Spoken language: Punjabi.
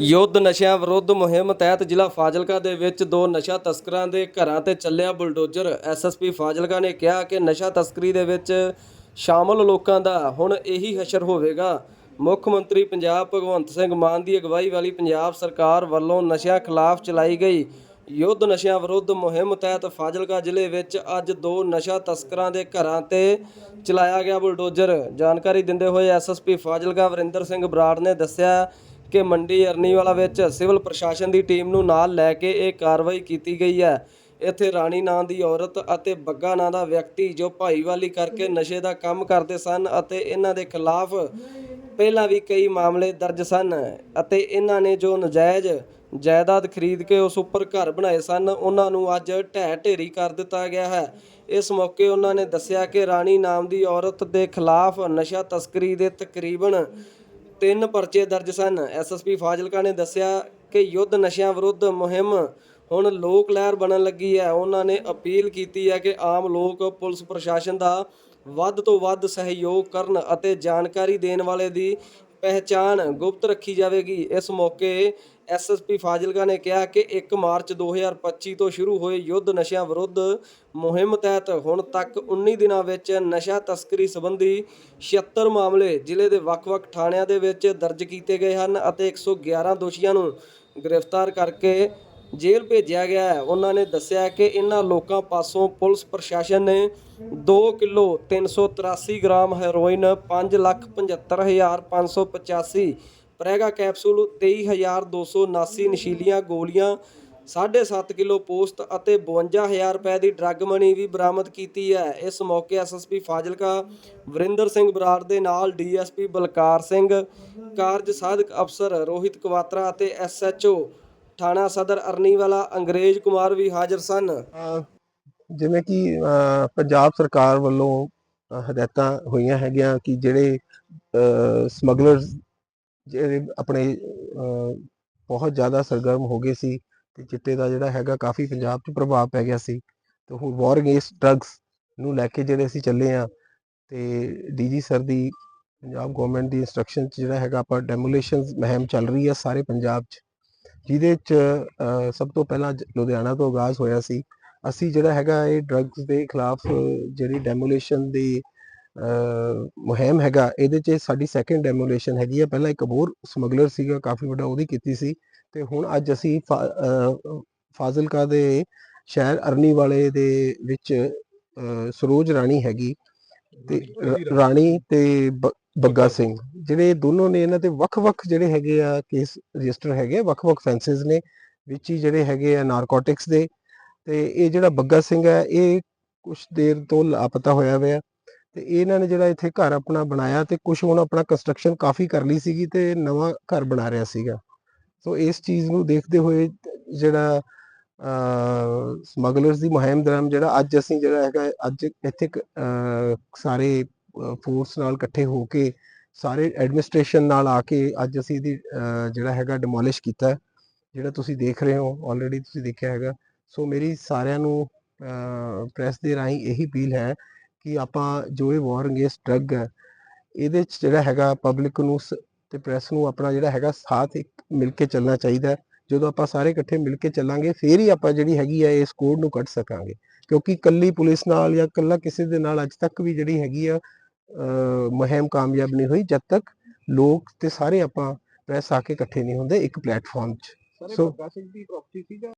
ਯੁੱਧ ਨਸ਼ਿਆਂ ਵਿਰੁੱਧ ਮੁਹਿੰਮ ਤਹਿਤ ਜ਼ਿਲ੍ਹਾ ਫਾਜ਼ਿਲਕਾ ਦੇ ਵਿੱਚ ਦੋ ਨਸ਼ਾ ਤਸਕਰਾਂ ਦੇ ਘਰਾਂ ਤੇ ਚੱਲਿਆ ਬੁਲਡੋਜ਼ਰ। ਐਸਐਸਪੀ ਫਾਜ਼ਿਲਕਾ ਨੇ ਕਿਹਾ ਕਿ ਨਸ਼ਾ ਤਸਕਰੀ ਦੇ ਵਿੱਚ ਸ਼ਾਮਲ ਲੋਕਾਂ ਦਾ ਹੁਣ ਇਹੀ ਹਸ਼ਰ ਹੋਵੇਗਾ। ਮੁੱਖ ਮੰਤਰੀ ਪੰਜਾਬ ਭਗਵੰਤ ਸਿੰਘ ਮਾਨ ਦੀ ਅਗਵਾਈ ਵਾਲੀ ਪੰਜਾਬ ਸਰਕਾਰ ਵੱਲੋਂ ਨਸ਼ਿਆਂ ਖਿਲਾਫ ਚਲਾਈ ਗਈ। ਯੁੱਧ ਨਸ਼ਿਆਂ ਵਿਰੁੱਧ ਮੁਹਿੰਮ ਤਹਿਤ ਫਾਜ਼ਿਲਕਾ ਜ਼ਿਲ੍ਹੇ ਵਿੱਚ ਅੱਜ ਦੋ ਨਸ਼ਾ ਤਸਕਰਾਂ ਦੇ ਘਰਾਂ ਤੇ ਚਲਾਇਆ ਗਿਆ ਬੁਲਡੋਜ਼ਰ। ਜਾਣਕਾਰੀ ਦਿੰਦੇ ਹੋਏ ਐਸਐਸਪੀ ਫਾਜ਼ਿਲਕਾ ਵਰਿੰਦਰ ਸਿੰਘ ਬਰਾੜ ਨੇ ਦੱਸਿਆ ਕਿ ਮੰਡੀ ਅਰਨੀਵਾਲਾ ਵਿੱਚ ਸਿਵਲ ਪ੍ਰਸ਼ਾਸਨ ਦੀ ਟੀਮ ਨੂੰ ਨਾਲ ਲੈ ਕੇ ਇਹ ਕਾਰਵਾਈ ਕੀਤੀ ਗਈ ਹੈ। ਇੱਥੇ ਰਾਣੀ ਨਾਂ ਦੀ ਔਰਤ ਅਤੇ ਬੱਗਾ ਨਾਂ ਦਾ ਵਿਅਕਤੀ ਜੋ ਭਾਈਵਾਲੀ ਕਰਕੇ ਨਸ਼ੇ ਦਾ ਕੰਮ ਕਰਦੇ ਸਨ ਅਤੇ ਇਹਨਾਂ ਦੇ ਖਿਲਾਫ ਪਹਿਲਾਂ ਵੀ ਕਈ ਮਾਮਲੇ ਦਰਜ ਸਨ ਅਤੇ ਇਹਨਾਂ ਨੇ ਜੋ ਨਜਾਇਜ਼ ਜਾਇਦਾਦ ਖਰੀਦ ਕੇ ਉਸ ਉੱਪਰ ਘਰ ਬਣਾਏ ਸਨ, ਉਹਨਾਂ ਨੂੰ ਅੱਜ ਢਹਿ ਢੇਰੀ ਕਰ ਦਿੱਤਾ ਗਿਆ ਹੈ। ਇਸ ਮੌਕੇ ਉਹਨਾਂ ਨੇ ਦੱਸਿਆ ਕਿ ਰਾਣੀ ਨਾਮ ਦੀ ਔਰਤ ਦੇ ਖਿਲਾਫ ਨਸ਼ਾ ਤਸਕਰੀ ਦੇ ਤਕਰੀਬਨ ਤਿੰਨ ਪਰਚੇ ਦਰਜ ਸਨ। ਐਸਐਸਪੀ ਫਾਜ਼ਿਲਕਾ ਨੇ ਦੱਸਿਆ ਕਿ ਯੁੱਧ ਨਸ਼ਿਆਂ ਵਿਰੁੱਧ ਮੁਹਿੰਮ ਹੁਣ ਲੋਕ ਲਹਿਰ ਬਣਨ ਲੱਗੀ ਹੈ। ਉਹਨਾਂ ਨੇ ਅਪੀਲ ਕੀਤੀ ਹੈ ਕਿ ਆਮ ਲੋਕ ਪੁਲਿਸ ਪ੍ਰਸ਼ਾਸਨ ਦਾ ਵੱਧ ਤੋਂ ਵੱਧ ਸਹਿਯੋਗ ਕਰਨ ਅਤੇ ਜਾਣਕਾਰੀ ਦੇਣ ਵਾਲੇ ਦੀ ਪਹਿਚਾਣ ਗੁਪਤ ਰੱਖੀ ਜਾਵੇਗੀ। ਇਸ ਮੌਕੇ ਐਸਐਸਪੀ ਫਾਜ਼ਿਲਕਾ ਨੇ ਕਿਹਾ ਕਿ 1 ਮਾਰਚ 2025 ਤੋਂ ਸ਼ੁਰੂ ਹੋਏ ਯੁੱਧ ਨਸ਼ਿਆਂ ਵਿਰੁੱਧ ਮੁਹਿੰਮ ਤਹਿਤ ਹੁਣ ਤੱਕ 19 ਦਿਨਾਂ ਵਿੱਚ ਨਸ਼ਾ ਤਸਕਰੀ ਸੰਬੰਧੀ 76 ਮਾਮਲੇ ਜ਼ਿਲ੍ਹੇ ਦੇ ਵੱਖ-ਵੱਖ ਥਾਣਿਆਂ ਦੇ ਵਿੱਚ ਦਰਜ ਕੀਤੇ ਗਏ ਹਨ ਅਤੇ 111 ਦੋਸ਼ੀਆਂ ਨੂੰ ਗ੍ਰਿਫਤਾਰ ਕਰਕੇ ਜੇਲ੍ਹ ਭੇਜਿਆ ਗਿਆ ਹੈ। ਉਹਨਾਂ ਨੇ ਦੱਸਿਆ ਕਿ ਇਹਨਾਂ ਲੋਕਾਂ ਪਾਸੋਂ ਪੁਲਿਸ ਪ੍ਰਸ਼ਾਸਨ ਨੇ 2 ਕਿਲੋ 383 ਗ੍ਰਾਮ ਹੈਰੋਇਨ 575585 ਪ੍ਰੈਗਾ ਕੈਪਸੂਲ 23279 ਨਸ਼ੀਲੀਆਂ ਗੋਲੀਆਂ 7.5 ਕਿਲੋ ਪੋਸਟ ਅਤੇ 52000 ਰੁਪਏ ਦੀ ਡਰੱਗ ਮਨੀ ਵੀ ਬਰਾਮਦ ਕੀਤੀ ਹੈ। ਇਸ ਮੌਕੇ ਐਸਐਸਪੀ ਫਾਜ਼ਿਲਕਾ, ਵਰਿੰਦਰ ਸਿੰਘ ਬਰਾੜ ਦੇ ਨਾਲ ਡੀਐਸਪੀ ਬਲਕਾਰ ਸਿੰਘ, ਕਾਰਜ ਸਾਧਕ ਅਫਸਰ ਰੋਹਿਤ ਕਵਾਤਰਾ ਅਤੇ ਐਸਐਚਓ ਥਾਣਾ ਸਦਰ ਅਰਨੀਵਾਲਾ ਅੰਗਰੇਜ਼ ਕੁਮਾਰ ਵੀ ਹਾਜ਼ਰ ਸਨ। ਜਿਵੇਂ ਕਿ ਪੰਜਾਬ ਸਰਕਾਰ ਵੱਲੋਂ ਹਦਾਇਤਾਂ ਹੋਈਆਂ ਹੈਗੀਆਂ ਕਿ ਜਿਹੜੇ ਸਮਗਲਰਸ ਜਿਹੜੇ ਆਪਣੇ ਬਹੁਤ ਜ਼ਿਆਦਾ ਸਰਗਰਮ ਹੋ ਗਏ ਸੀ ਤੇ ਚਿੱਟੇ ਦਾ ਜਿਹੜਾ ਹੈਗਾ ਕਾਫੀ ਪੰਜਾਬ 'ਚ ਪ੍ਰਭਾਵ ਪੈ ਗਿਆ ਸੀ ਤੇ ਹੁਣ ਵਾਰ ਅਗੇਂਸਟ ਡਰੱਗਸ ਨੂੰ ਲੈ ਕੇ ਜਿਹੜੇ ਅਸੀਂ ਚੱਲੇ ਆ ਤੇ ਡੀਜੀ ਸਰ ਦੀ ਪੰਜਾਬ ਗਵਰਨਮੈਂਟ ਦੀ ਇਨਸਟਰਕਸ਼ਨ 'ਚ ਜਿਹੜਾ ਹੈਗਾ ਆਪਾਂ ਡੈਮੋਲੇਸ਼ਨਸ ਮਹਿਮ ਚੱਲ ਰਹੀ ਹੈ ਸਾਰੇ ਪੰਜਾਬ 'ਚ, ਜਿਹਦੇ 'ਚ ਸਭ ਤੋਂ ਪਹਿਲਾਂ ਲੁਧਿਆਣਾ ਤੋਂ ਆਗਾਜ਼ ਹੋਇਆ ਸੀ। ਅਸੀਂ ਜਿਹੜਾ ਹੈਗਾ ਇਹ ਡਰੱਗਸ ਦੇ ਖਿਲਾਫ ਜਿਹੜੀ ਡੈਮੋਲੇਸ਼ਨ ਦੀ ਮੁਹਿੰਮ ਹੈਗਾ ਇਹਦੇ 'ਚ ਸਾਡੀ ਸੈਕੰਡ ਡੈਮੋਲੇਸ਼ਨ ਹੈਗੀ ਆ। ਪਹਿਲਾਂ ਇੱਕ ਹੋਰ ਸਮਗਲਰ ਸੀਗਾ ਕਾਫੀ ਵੱਡਾ ਉਹਦੀ ਕੀਤੀ ਸੀ। ਤੇ ਹੁਣ ਅੱਜ ਅਸੀਂ ਫਾਜ਼ਿਲਕਾ ਦੇ ਸ਼ਹਿਰ ਅਰਨੀ ਵਾਲੇ ਦੇ ਵਿੱਚ ਸਰੋਜ ਰਾਣੀ ਹੈਗੀ। ਤੇ ਰਾਣੀ। ਤੇ ਬੱਗਾ ਸਿੰਘ। ਜਿਹੜੇ ਦੋਨੋਂ ਨੇ ਇਹਨਾਂ ਤੇ ਵੱਖ-ਵੱਖ ਜਿਹੜੇ ਹੈਗੇ ਆ ਕੇਸ ਰਜਿਸਟਰ ਹੈਗੇ ਆ, ਵੱਖ-ਵੱਖ ਫੈਂਸਸ ਨੇ ਵਿੱਚ ਹੀ ਜਿਹੜੇ ਹੈਗੇ ਆ ਨਾਰਕੋਟਿਕਸ ਦੇ। ਤੇ ਇਹ ਜਿਹੜਾ ਬੱਗਾ ਸਿੰਘ ਹੈ ਇਹ ਕੁਝ ਦੇਰ ਤੋਂ ਲਾਪਤਾ ਹੋਇਆ ਹੋਇਆ ਤੇ ਇਹਨਾਂ ਨੇ ਜਿਹੜਾ ਇੱਥੇ ਘਰ ਆਪਣਾ ਬਣਾਇਆ ਤੇ ਕੁਝ ਹੁਣ ਆਪਣਾ ਕੰਸਟਰਕਸ਼ਨ ਕਾਫੀ ਕਰ ਲਈ ਸੀਗੀ ਤੇ ਨਵਾਂ ਘਰ ਬਣਾ ਰਿਹਾ ਸੀਗਾ। ਸੋ ਇਸ ਚੀਜ਼ ਨੂੰ ਦੇਖਦੇ ਹੋਏ ਜਿਹੜਾ ਸਮਗਲਰਸ ਦੀ ਮੁਹਿੰਮ ਦੌਰਾਨ ਜਿਹੜਾ ਅੱਜ ਅਸੀਂ ਜਿਹੜਾ ਹੈਗਾ ਅੱਜ ਇੱਥੇ ਸਾਰੇ ਫੋਰਸ ਨਾਲ ਇਕੱਠੇ ਹੋ ਕੇ ਸਾਰੇ ਐਡਮਿਨਿਸਟ੍ਰੇਸ਼ਨ ਨਾਲ ਆ ਕੇ ਅੱਜ ਅਸੀਂ ਇਹਦੀ ਜਿਹੜਾ ਹੈਗਾ ਡਿਮੋਲਿਸ਼ ਕੀਤਾ, ਜਿਹੜਾ ਤੁਸੀਂ ਦੇਖ ਰਹੇ ਹੋ ਆਲਰੇਡੀ ਤੁਸੀਂ ਦੇਖਿਆ ਹੈਗਾ। ਸੋ ਮੇਰੀ ਸਾਰਿਆਂ ਨੂੰ ਪ੍ਰੈਸ ਦੇ ਰਾਹੀਂ ਇਹੀ ਅਪੀਲ ਹੈ ਕਿ ਆਪਾਂ ਜੋ ਇਹ ਵਾਰ ਅਗੇਂਸਟ ਡਰੱਗ ਹੈ ਇਹਦੇ ਚ ਜਿਹੜਾ ਹੈਗਾ ਪਬਲਿਕ ਨੂੰ ਤੇ ਪ੍ਰੈਸ ਨੂੰ ਆਪਣਾ ਜਿਹੜਾ ਹੈਗਾ ਸਾਥ ਇੱਕ ਮਿਲ ਕੇ ਚੱਲਣਾ ਚਾਹੀਦਾ। ਜਦੋਂ ਆਪਾਂ ਸਾਰੇ ਇਕੱਠੇ ਮਿਲ ਕੇ ਚੱਲਾਂਗੇ ਫੇਰ ਹੀ ਆਪਾਂ ਜਿਹੜੀ ਹੈਗੀ ਹੈ ਇਸ ਕੋਡ ਨੂੰ ਕੱਢ ਸਕਾਂਗੇ। ਕਿਉਂਕਿ ਕੱਲੀ ਪੁਲਿਸ ਨਾਲ ਜਾਂ ਕੱਲਾ ਕਿਸੇ ਦੇ ਨਾਲ ਅੱਜ ਤੱਕ ਵੀ ਜਿਹੜੀ ਹੈਗੀ ਆ ਮੁਹਿੰਮ ਕਾਮਯਾਬ ਨਹੀਂ ਹੋਈ ਜਦ ਤੱਕ ਲੋਕ ਤੇ ਸਾਰੇ ਆਪਾਂ ਪ੍ਰੈਸ ਆ ਕੇ ਇਕੱਠੇ ਨਹੀਂ ਹੁੰਦੇ ਇੱਕ ਪਲੇਟਫਾਰਮ 'ਚ। ਸੋ- ਸਿੰਘ ਦੀ ਪ੍ਰਾਪਰਟੀ ਸੀ ਜਾਂ